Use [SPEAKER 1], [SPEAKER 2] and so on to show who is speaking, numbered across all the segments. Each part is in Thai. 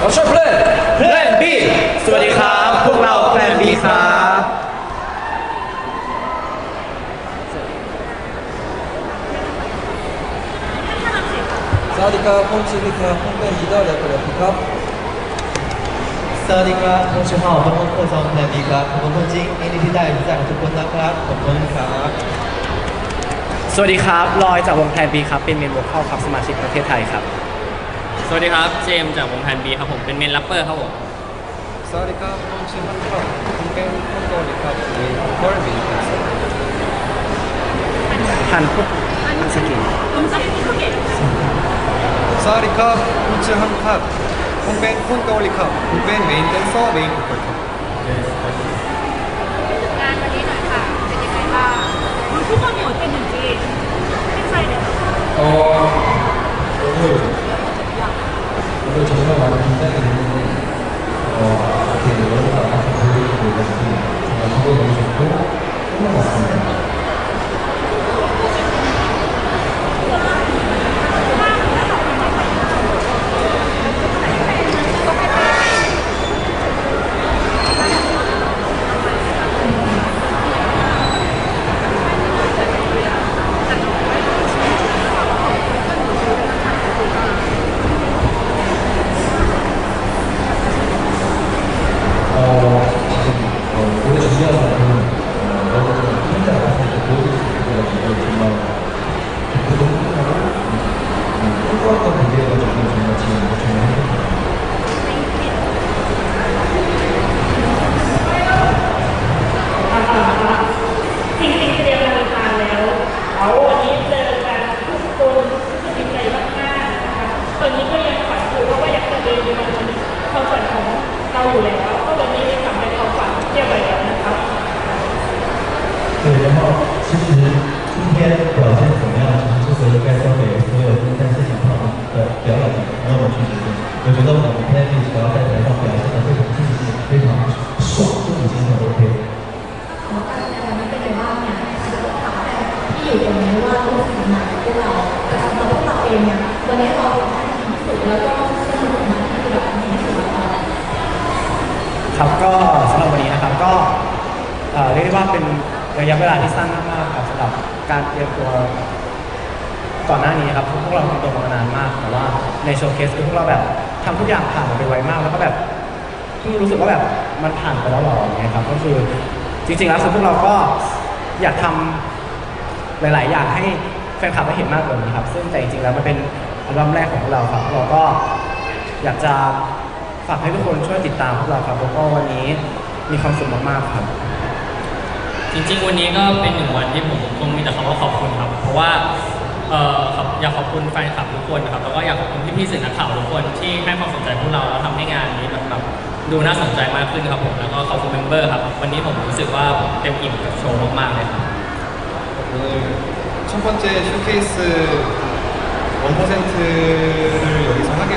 [SPEAKER 1] เราช่วยเพลง
[SPEAKER 2] แพลน B สวัสดีครับ พวกเราแพลน B ครับ
[SPEAKER 1] สวัสดีครับผมชื่อลิครับผมเป็นลีดเดอร์และโคเรียครับ
[SPEAKER 3] สวัสดีครับผมชื่อฮาวเป็นคนโคซองแพนดีครับผมเป็นคนจริงยินดีที่ได้รู้จักทุกคนนะครับขอบคุณครับ
[SPEAKER 2] สวัสดีครับลอยจากวงแพลน B ครับเป็นเมนโวคอลครับสมาชิกประเทศไทยครับ
[SPEAKER 4] สวัสดีครับ เจมส์จากวงแพนบีครับผมเป็นเมนแรปเปอร์ครับผม
[SPEAKER 1] สวัสดีครับผมชื่อฮันครับผมเป็นคนเกาหลีครับมีคอร์บินครับ
[SPEAKER 2] ทันพุทธสกิน
[SPEAKER 1] สวัสดีครับผมชื่อฮันครับผมเป็นคนเกาหลีครับผมเป็นเมนแดนเซอร์เมนครับ
[SPEAKER 5] งานวันนี้หน่อยค่ะเป็นยังไงบ้างมันทุกคนเหนียวเต็มจริงๆไม่ใช่เลยค่ะ
[SPEAKER 6] 오늘 정말 많은 긴장이 됐는데, 어, 이렇게 여러분과 같이 보여주고 있어서 정말 기분 너무 좋고, 같습니다. 其实今天表现
[SPEAKER 7] การเตรียม
[SPEAKER 2] ตัวก่อนหน้านี้ครับพวกเราเตรียมตัวมานานมากแต่ว่าในโชว์เคสคือพวกเราแบบทำทุกอย่างผ่านไปไวมากแล้วก็แบบเพิ่งรู้สึกว่าแบบมันผ่านไปแล้วหรออย่างเงี้ยครับก็คือจริงๆแล้วคือพวกเราก็อยากทำหลาย ๆ อย่างให้แฟนคลับได้เห็นมากกว่านี้ครับ ซึ่งแต่จริงๆแล้วมันเป็นอัลบั้มแรกของพวกเราครับเราก็อยากจะฝากให้ทุกคนช่วยติดตามพวกเราครับแล้วก็วันนี้มีความสุขมากๆครับ
[SPEAKER 4] จริงๆ วันนี้ก็เป็นหนึ่งวันที่ผมคงมีแต่คำว่าขอบคุณครับ เพราะว่าเอ่อครับอยากขอบคุณแฟนคลับทุกคนนะครับ แล้วก็อยากขอบคุณพี่ๆสื่อนักข่าวทุกคนที่ให้ความสนใจพวกเราแล้วทำให้งานนี้มันแบบดูน่าสนใจมากขึ้นครับผม แล้วก็ขอบคุณเมมเบอร์ครับ วันนี้ผมรู้สึกว่าผมเต็มอิ่มกับโชว์มากๆเลยครับ
[SPEAKER 1] 오늘 첫 번째 쇼케이스 1%를 여기서 하게 게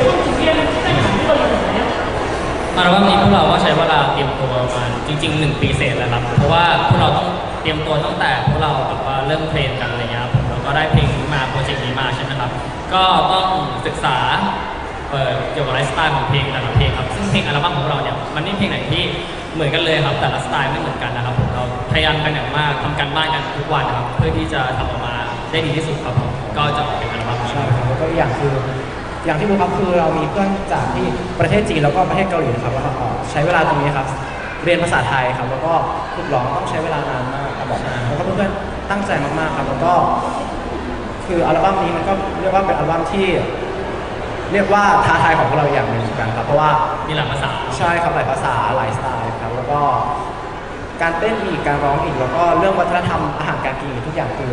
[SPEAKER 5] องถึงเรียนที่เป็นอย่างที่เราอยู่แล้ว
[SPEAKER 4] อัลบั้มนี้พวกเราก็ใช้เวลาเตรียมตัวประมาณจริงๆ1ปีเศษแล้วครับ เพราะว่าพวกเราต้องเตรียมตัวตั้งแต่พวกเราแบบว่าเริ่มเพลงกันอะไรเงี้ยครับผมแล้วก็ได้เพลงนี้มาโปรเจกต์นี้มาใช่ไหมครับ ก็ต้องศึกษาเอ่อเกี่ยวกับไลฟ์สไตล์ของเพลงแต่ละเพลงครับซึ่งเพลงอัลบั้มของเราเนี่ยมันไม่มีเพลงไหนที่เหมือนกันเลยครับ แต่ละสไตล์ไม่เหมือนกันนะครับผมเราพยายามกันอย่างมากทำการบ้านกันทุกวันนะครับเพื่อที่จะทำออกมาได้ดีที่สุดครับผมก็จะออกเป็นอัลบั้มนี้
[SPEAKER 2] ใช่ครับแล้วก็อีกอย่างคือ อย่างที่รู้ครับคือเรามีเพื่อนจากที่ประเทศจีนแล้วก็ประเทศเกาหลีนะครับแล้วก็ใช้เวลาตรงนี้ครับ เรียนภาษาไทยครับ แล้วก็ฝึกร้องต้องใช้เวลานานมากครับบอกแล้วก็เพื่อนๆตั้งใจมากๆครับแล้วก็คืออัลบั้มนี้มันก็เรียกว่าเป็นอัลบั้มที่ เรียกว่าท้าทายของพวกเราอย่างหนึ่งเหมือนกันครับเพราะว่า
[SPEAKER 4] มีหลายภาษา
[SPEAKER 2] ใช่ครับหลายภาษาหลายสไตล์ครับแล้วก็การเต้นอีกการร้องอีกแล้วก็เรื่องวัฒนธรรมอาหารการกินทุกอย่างคือ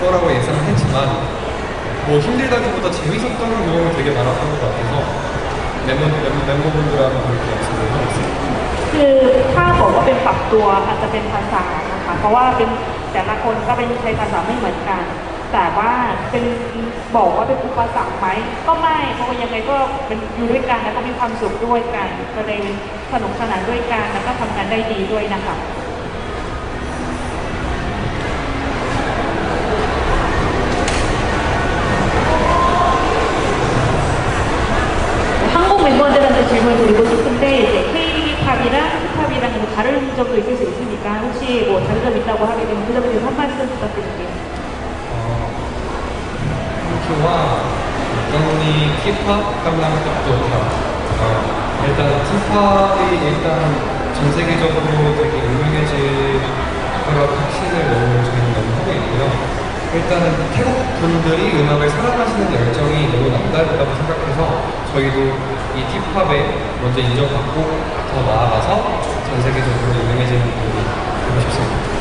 [SPEAKER 1] 거라고 예상을 했지만 뭐 힘들다기보다 재밌었던 경험이 되게 많았던 것 같아서 멤버, 멤버, 멤버분들하고 그렇게 연습을 하고 있어요.
[SPEAKER 5] คือถ้าบอกว่าเป็นปรับตัวอาจจะเป็นภาษานะคะ เพราะว่าเป็นแต่ละคนก็เป็นใช้ภาษาไม่เหมือนกัน แต่ว่าเป็นบอกว่าเป็นอุปสรรคไหมก็ไม่เพราะว่ายังไงก็เป็นอยู่ด้วยกันแล้วก็มีความสุขด้วยกัน ก็เลยสนุกสนานด้วยกันแล้วก็ทำงานได้ดีด้วยนะคะ 말씀을 드리고 싶은데 이제 K리그 팝이랑 스팝이랑 뭐 다른 점도 있을 수 있으니까 혹시 뭐 다른 점 있다고 하게 되면 그 점에 대해서 한 말씀 부탁드릴게요.
[SPEAKER 1] 어, 와, 영훈이 K팝 감량도 좋다. 어, 일단 스팝이 일단 전 세계적으로 되게 유명해질 확신을 너무 저희는 너무 하고 있고요. 일단은 태국 분들이 음악을 사랑하시는 열정이 너무 남다르다고 생각해서 저희도 이 힙합에 먼저 인정받고 더 나아가서 전 세계적으로 유명해지는 분이 되고 싶습니 다.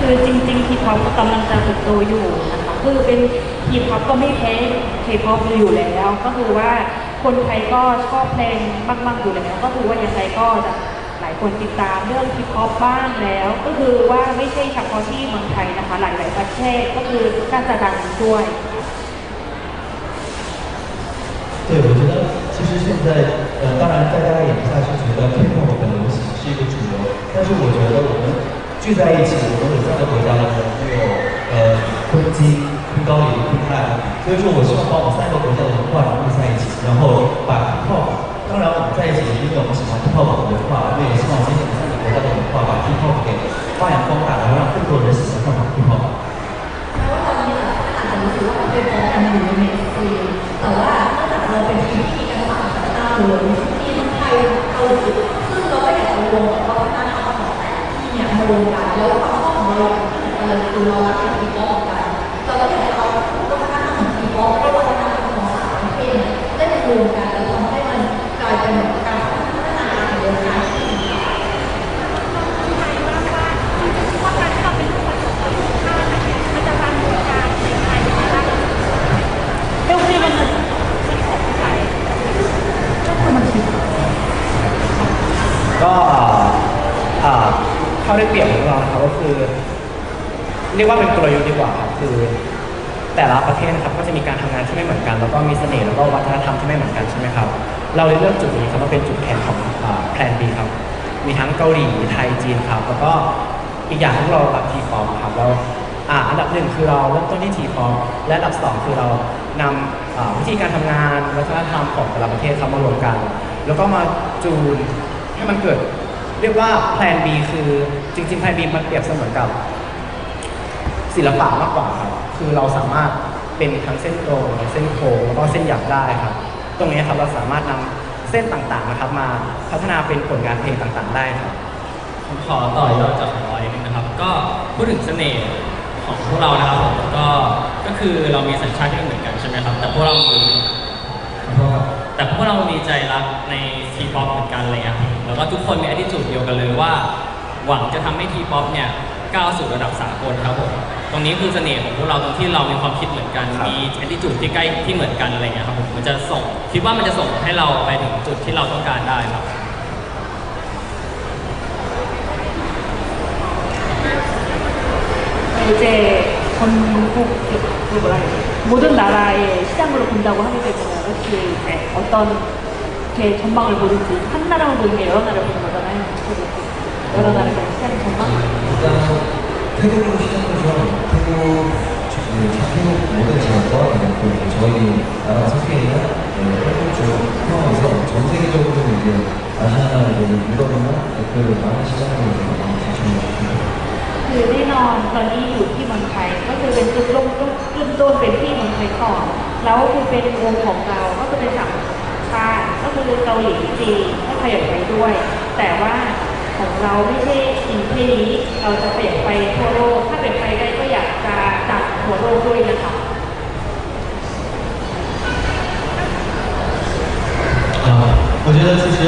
[SPEAKER 5] คือจริงๆทีพอปก็กำลังจะเติบโตอยู่นะคะคือเป็นทีพอปก็ไม่แพ้เคป๊อปอยู่แล้ว ก็คือว่าคนไทยก็ชอบเพลงบ้างๆอยู่แล้ว ก็คือว่ายังไงก็จะหลายคนติดตามเรื่องทีพอปบ้างแล้ว ก็คือว่าไม่ใช่เฉพาะที่เมืองไทยนะคะหลายๆประเทศก็คือน่าจะดังด้วย
[SPEAKER 6] เ现在呃当然大家眼下是觉得 kpop 很流行是一个主流但是我觉得我们聚在一起我们有三个国家的朋有呃坤基坤高里坤泰所以说我希望把我们三个国家的文化融入在一起然后把 kpop 当然我们在一起是因为我们喜欢 kpop 的文化我也希望我们三个国家的文化把 kpop 给发扬光大然后让更多人喜欢上 kpop
[SPEAKER 7] 好们每次走啊被 kpop าเราเป็นโปรแกรมอยู่ในเมนสตรีมแต่ว่าเนื่องจากเราเป็นทีมที่กันต่างไทยเกาหลีซึ่งเราก็อยากจะรวมกับวัฒนธรรมของแต่ที่เนี่ยมารวมกันแล้วความชอบของเราที่เหมือนกันเลยคือเรารักในทีป๊อปเหมือนกันเราก็อยากจะเอาวัฒนธรรมของทีป๊อปและวัฒนธรรมของสามประเทศได้มารวมกันแล้วทำให้มันกลายเป็นแบบการพัฒนาของวงการที่ดี
[SPEAKER 2] ก็อ่าข้อได้เปรียบของเรานะครับก็คือ เรียกว่าเป็นกลยุทธ์ดีกว่าครับคือ แต่ละประเทศนะครับก็จะมีการทำงานที่ไม่เหมือนกัน แล้วก็มีเสน่ห์แล้วก็วัฒนธรรมที่ไม่เหมือนกันใช่ไหมครับ เราเลยเลือกจุดนี้ครับมาเป็นจุดแข็งของแพลนบีครับ มีทั้งเกาหลีไทยจีนครับ แล้วก็อีกอย่างที่เรากับทีฟอมครับแล้วอ่าอันดับหนึ่งคือเราเริ่มต้นที่ทีฟอมและอันดับสองคือเรานำอ่าวิธีการทำงานวัฒนธรรมของแต่ละประเทศครับมารวมกัน แล้วก็มาจูน ให้มันเกิด เรียกว่าแพลน B คือจริงๆแพลน B มันเปรียบเสมือนกับศิลปะมากกว่าครับ คือเราสามารถเป็นทั้งเส้นตรงเส้นโค้งแล้วก็เส้นหยักได้ครับ ตรงนี้ครับเราสามารถนำเส้นต่างๆนะครับ มาพัฒนาเป็นผลงานเพลงต่างๆ ได้ครับ
[SPEAKER 4] ผมขอต่อยอดจากของออยนิดนึงนะครับ ก็พูดถึงเสน่ห์ของพวกเรานะครับผมก็ก็คือเรามีสัญชาติที่เหมือนกันใช่ไหมครับ แต่พวกเรามี แต่พวกเรามีใจรักในทีป๊อปเหมือนกันเลยครับแล้วก็ทุกคนมี attitude เดียวกันเลยว่า หวังจะทำให้ทีป๊อปเนี่ยก้าวสู่ระดับสากลครับผมตรงนี้คือเสน่ห์ของพวกเราตรงที่เรามีความคิดเหมือนกัน
[SPEAKER 2] ครับ
[SPEAKER 4] มี attitude ที่ใกล้ที่เหมือนกันอะไรเงี้ยครับผมมันจะส่งคิดว่ามันจะส่งให้เราไปถึงจุดที่เราต้องการได้ครับ
[SPEAKER 5] 이제 전국 그 뭐라? 모든 나라의 시장으로 본다고 하게 되면 혹시 이제 어떤 이렇게 전망을 보든지 한 나라만 보는 게 여러 나라를 보는 거잖아요. 여러 나라의 시장 전망.
[SPEAKER 6] 태국으로 시작해서 태국 그 태국 모든 지역과 그리고 저희 나라 속에 있는
[SPEAKER 5] ต้นเป็นที่เมืองไทยก่อน แล้วคือเป็นวงของเราก็คือเป็นสามชาติก็คือเกาหลีจีนก็ขยับไปด้วย แต่ว่า ของเราไม่ใช่สิ่งแค่นี้เราจะเปลี่ยนไปทั่วโลก ถ้าเปลี่ยนไปได้ก็อยากจะจับทั่วโลกด้วยนะคะ
[SPEAKER 3] 啊，我觉得其实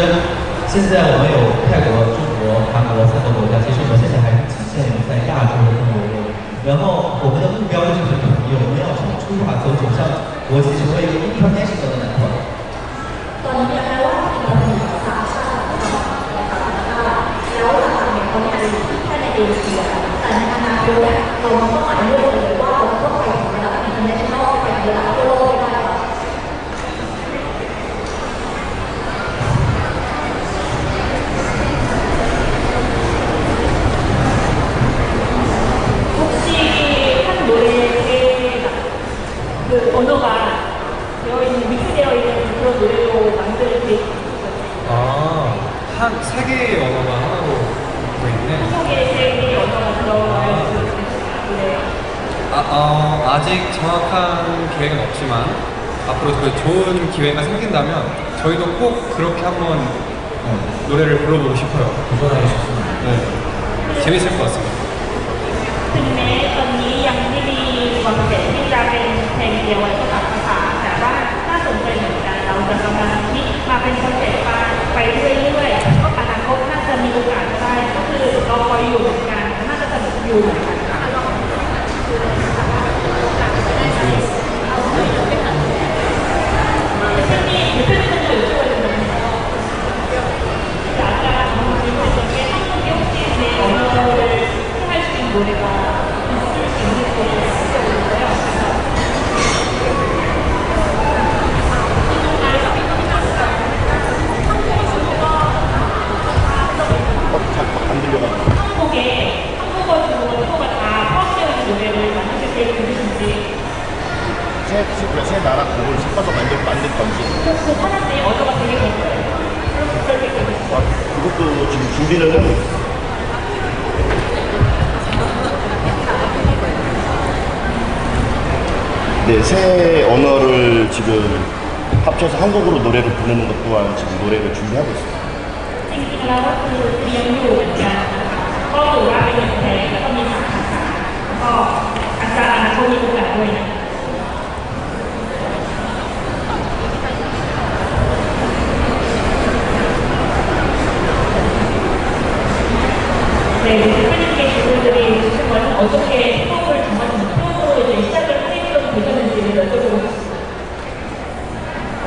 [SPEAKER 3] 现在我们有泰国、中国、韩国三个国家，其实我们现在还 然后我们的目标就是统一，我们要冲出法走，走向国际，成为一个 international 的男团。
[SPEAKER 7] ตอนนี้เนี่ยแม้ว่าทีมเรามีสามชาตินะคะแล้วหลักๆเนี่ยเขาเนี่ยอยู่แค่ในเอเชีย แต่ในอนาคตเนี่ยเราต้
[SPEAKER 5] 한
[SPEAKER 1] 세 개의 언어가 하나로 들어있네.
[SPEAKER 5] 한국의 세계 언어가 들어가 있는 노래.
[SPEAKER 1] 아, 어, 아직 정확한 계획은 없지만 앞으로 그 좋은 기회가 생긴다면 저희도 꼭 그렇게 한번 어, 노래를 불러보고 싶어요.
[SPEAKER 3] 도전하고 싶습니다.
[SPEAKER 1] 네. 재밌을 것 같습니다.
[SPEAKER 5] ถึงแม้ตอนนี้ยังไม่มีวางแผนที่จะเป็นเพลงเดียวไว้ก็ตามภาษาแต่ว่าน่าสนใจเหมือนกันเราจะกำลังคิดมาเป็นคอนเซ็ปต์มา ไปเรื่อยๆก็อนาคตน่าจะมีโอกาสได้ก็คือเราคอยอยู่เหมือนกันน่าจะสนุกอยู่เหมือนกัน
[SPEAKER 8] 네, 새 언어를 지금 합쳐서 한국어로 노래를 부르는 것 또한 지금 노래를 준비하고 있어요.
[SPEAKER 5] จริงๆแล้วก็คือเรียนอยู่เหมือนกันก็ถือว่าเป็นเพลงแล้วก็มีสามภาษาก็อาจารย์เขามีโอกาสด้วยนะ 네, 대표님께 질문들이 정말 어떻게 수업을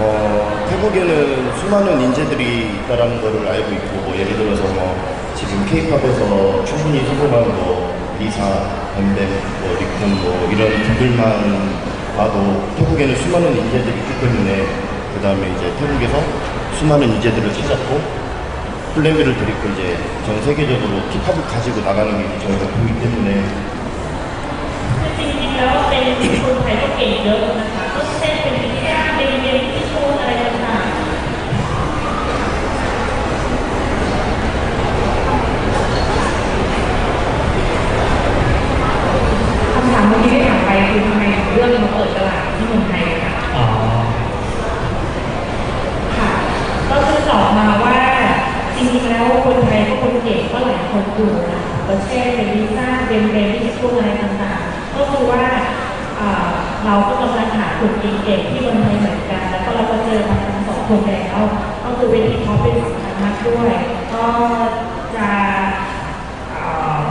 [SPEAKER 8] 어, 태국에는 수많은 인재들이 있다라는 것을 알고 있고, 뭐 예를 들어서 뭐 지금 케이팝에서 충분히 성공한 뭐 리사, 뱀뱀, 뭐 리쿤 뭐 이런 분들만 봐도 태국에는 수많은 인재들이 있기 때문에 그 다음에 이제 태국에서 수많은 인재들을 찾았고 플랜비를 들이고 이제 전 세계적으로 힙합을 가지고 나가는 게 저희가 보기 때문에 า
[SPEAKER 5] มเมื่อกี้ที่ถามไปคือทำไมเลือกมาเปิดตลาดที่เมืองไทยคะ
[SPEAKER 2] อ๋อ
[SPEAKER 5] ค่ะก็คือตอบมาว่าจริงๆแล้วคนไทยก็คนเก่งก็หลายคนอยู่นะประเทศเป็นลิซ่าเป็นเบนที่ช่วงอะไรต่างๆ ก็คือว่าอ่าเราก็กำลังหาคนเก่งๆที่เมืองไทยเหมือนกัน แล้วก็เราก็เจอมาทั้งสองคนแล้ว ก็คือเวทีเขาเป็นสำคัญมากด้วย ก็จะอ่า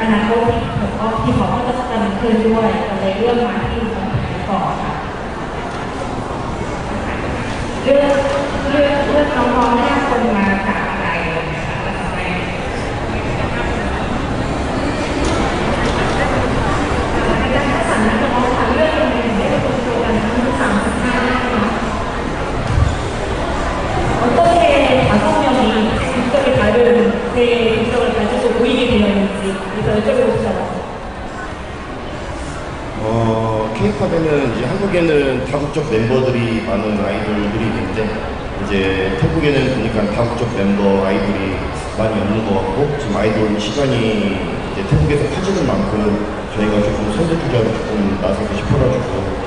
[SPEAKER 5] อนาคตที่ผมก็ที่เขาก็จะดำเนินขึ้นด้วยก็เลยเรื่องมาที่เมืองไทยก่อนค่ะเรื่องเรื่องเรื่องน้องๆห้าคนมาจากอะไรนะคะแล้วทำไมอาจากองๆค่ะเรื่องยังไงได้รวมตัวกันทั้งสามสิบห้านะค 이거 여쭤보고 싶어요.
[SPEAKER 8] 어, 케이팝에는 이제 한국에는 다국적 멤버들이 많은 아이돌들이 있는데 이제 태국에는 보니까 다국적 멤버 아이돌이 많이 없는 것 같고 지금 아이돌 시간이 이제 태국에서 커지는 만큼 저희가 조금 선두주자로 조금 나서고 싶어가지고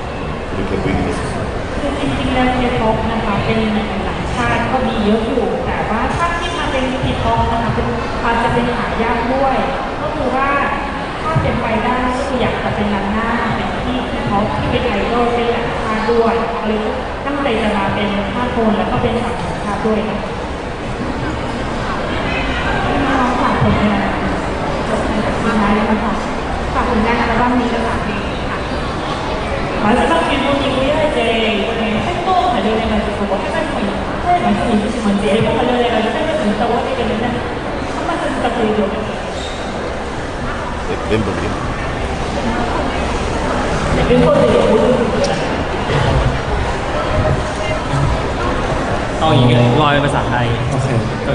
[SPEAKER 8] 이렇게 모이게 됐습니다.
[SPEAKER 5] คือจริงๆแล้วเนี่ยท็อปนะคะเป็นหลายชาติก็มีเยอะอยู่ แต่ว่าชาติที่มาเป็นทีม ท็อปนะคะเป็นอาจจะเป็นหายากด้วย ก็คือว่าถ้าเป็นไปได้ก็คืออยากจะเป็นนางหน้าเป็นที่ที่เขาที่เป็นไอดอลเป็นหกภาพด้วยหรือตั้งใจจะมาเป็นภาพโคนแล้วก็เป็นหลักภาพด้วยนะน้องฝากผลงานจบในสุดท้ายแล้วค่ะฝากผลงานอัลบั้มนี้กับฝากเพลงค่ะหลังจา
[SPEAKER 4] กที่ดูยิงเรื่อยเจให้
[SPEAKER 2] โต้ค่ะ
[SPEAKER 4] ดูในการสุขภา
[SPEAKER 6] พให้มันสวยให้มันสวยที่สุดเห
[SPEAKER 5] มือนเจ๊ก็มาเลยอะไรก็ได้ถึงแต่ว่าที่เป็นนั้นถ้ามันจะตะกุยอยู่ 멤버들이 모두 분들 ต้องอย่างนี้ลอยเป็นภาษาไทย โอ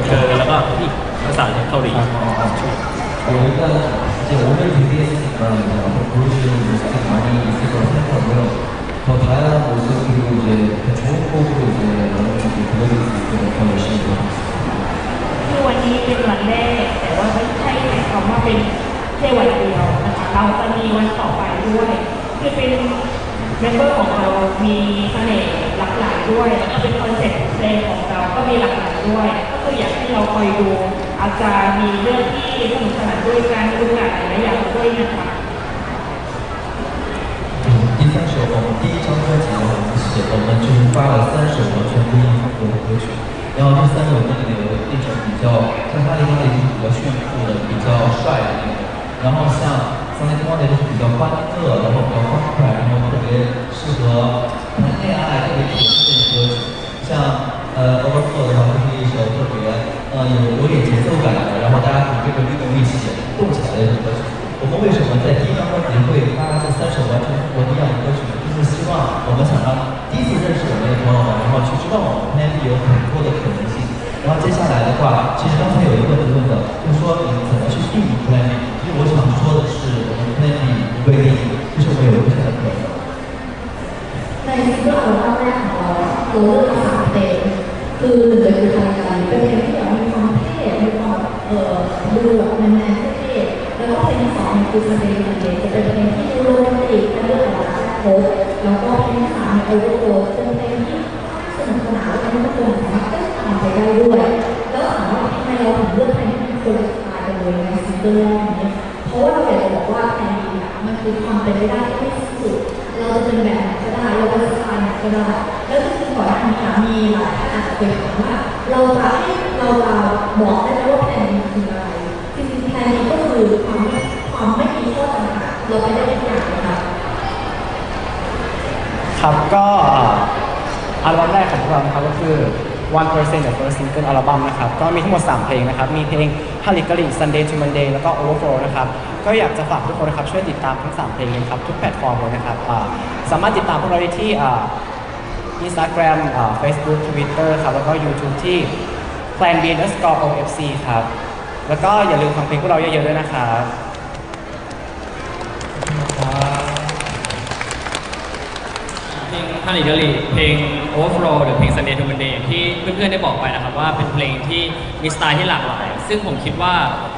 [SPEAKER 5] เค เกิดแล้วก็อีกภาษาเกาหลี นุกสนานด้วยการดูหลายหลายอย่างด้วยนะคะ
[SPEAKER 6] 嗯，第三首我们第一张专辑呢，我们写我们就是发了三首完全不一样风格的歌曲，然后这三首歌里面有一种比较像哈利波特就是比较炫酷的、比较帅的那种，然后像
[SPEAKER 7] คือเพลงเพลงจะเป็นเพลงที่ดูโรแมนติกเป็นเรื่องของรักโฮปแล้วก็เพลงสามโอเวอร์โหเป็นเพลงที่สนุกสนานและเป็นทุกคนสามารถเต้นตามไปได้ด้วยแล้วถามว่าทำไมเราถึงเลือกเพลงที่เป็นคนสไตล์กันเลยในซิงเกิลแรกนี้เพราะว่าเราอยากจะบอกว่าเพลงนี้มันคือความเป็นไปได้ที่สุด เราจะเป็นแบบไหนก็ได้เราจะสไตล์ไหนก็ได้แล้วจริงๆก่อนหน้านี้อะมีหลายท่านอาจจะเคยถามว่าเราจะให้เราจะบอกได้ไหมว่าแผนนี้คืออะไร จริงๆแผนนี้ก็คือความไม่ความไม่มีข้อจำกัดเราไปได้ทุกอย่างนะคะ
[SPEAKER 2] ครับก็อัลบั้มแรกของพวกเรานะครับก็คือ One Percent The First Single อัลบั้มนะครับ ก็มีทั้งหมด 3 เพลงนะครับ มีเพลง h a l i k a l i Sunday to Monday แล้วก็ Overflow นะครับ ก็อยากจะฝากทุกคนนะครับ ช่วยติดตามทั้ง 3 เพลงเลยครับ ทุกแพลตฟอร์มเลยนะครับสามารถติดตามพวกเราได้ที่อ่า Instagram อ่า Facebook Twitter ครับ แล้วก็ YouTube ที่ Plan B underscore OFC ครับ แล้วก็อย่าลืมฟังเพลงพวกเราเยอะๆด้วยนะครับ
[SPEAKER 4] เพลงฮันนี่เดลีเพลง Overflow หรือเพลง Sunday to Monday อย่างที่เพื่อนๆได้บอกไปนะครับว่าเป็นเพลงที่มีสไตล์ที่หลากหลาย ซึ่งผมคิดว่า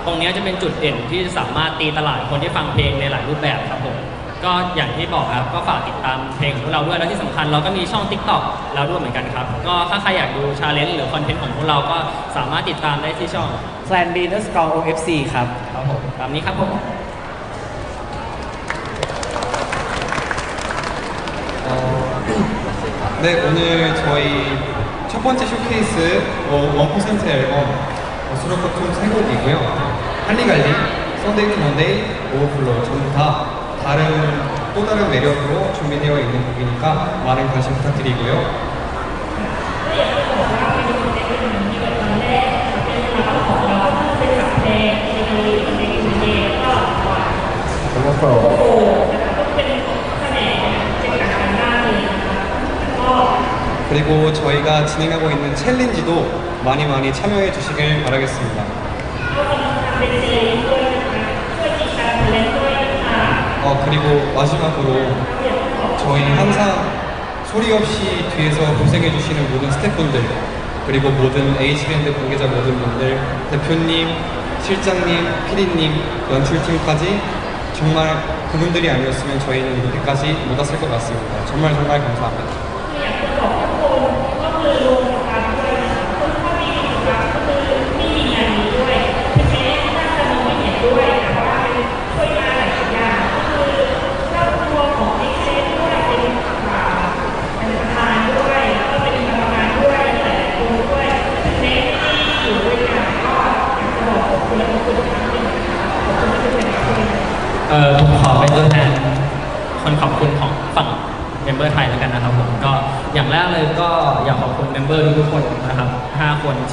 [SPEAKER 4] ตรงเนี้ยจะเป็นจุดเด่นที่จะสามารถตีตลาดคนที่ฟังเพลงในหลายรูปแบบครับผมก็อย่างที่บอกครับก็ฝากติดตามเพลงของพวกเราด้วยแล้วที่สำคัญเราก็มีช่อง TikTok แล้วด้วยเหมือนกันครับ ก็ถ้าใครอยากดูชาเลนจ์หรือคอนเทนต์ของพวกเราก็สามารถติดตามได้ที่ช่อง
[SPEAKER 2] Plan B underscore OFC ครับ
[SPEAKER 4] ครับผมตามนี้ครับผม
[SPEAKER 1] 네, 오늘 저희 첫 번째 쇼케이스 어, 원퍼센트 앨범 수록곡 총 3곡이고요. 할리갈리, 썬데이 투 먼데이, 오버플로 전부 다 다른 또 다른 매력으로 준비되어 있는 곡이니까 많은 관심 부탁드리고요.
[SPEAKER 5] 네. 고맙다.
[SPEAKER 1] 그리고 저희가 진행하고 있는 챌린지도 많이 많이 참여해 주시길 바라겠습니다. 어, 그리고 마지막으로 저희 항상 소리 없이 뒤에서 고생해 주시는 모든 스태프분들 그리고 모든 H밴드 관계자 모든 분들 대표님, 실장님, 피디님, 연출팀까지 정말 그분들이 아니었으면 저희는 이렇게까지 못 왔을 것 같습니다. 정말 정말 감사합니다.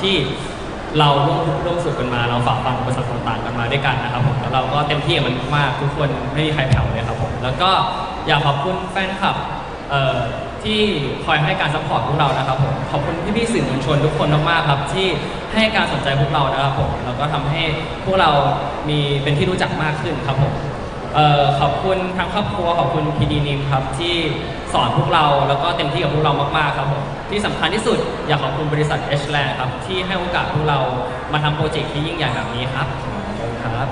[SPEAKER 5] ที่
[SPEAKER 4] เราร่วมทุกข์ร่วมสุขกันมาเราฝ่าฟันอุปสรรคต่างๆกันมาด้วยกันนะครับผมแล้วเราก็เต็มที่กับมันมากทุกคนไม่มีใครแผ่วเลยครับผมแล้วก็อยากขอบคุณแฟนคลับที่คอยให้การซัพพอร์ตพวกเรานะครับผมขอบคุณพี่ๆสื่อมวลชนทุกคนมากๆครับที่ให้การสนใจพวกเรานะครับผมแล้วก็ทำให้พวกเรามีเป็นที่รู้จักมากขึ้นครับผมออขอบคุณทางครอบครัวขอบคุณพีดีนิมครับที่ สอนพวกเราแล้วก็เต็มที่กับพวกเรามากๆครับผมที่สำคัญที่สุดอยากขอบคุณบริษัท H Land ครับที่ให้โอกาสพวกเรามาทำโปรเจกต์ที่ยิ่งใหญ่แบบนี้ครับครับ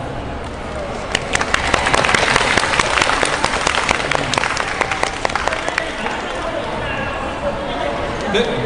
[SPEAKER 1] 네,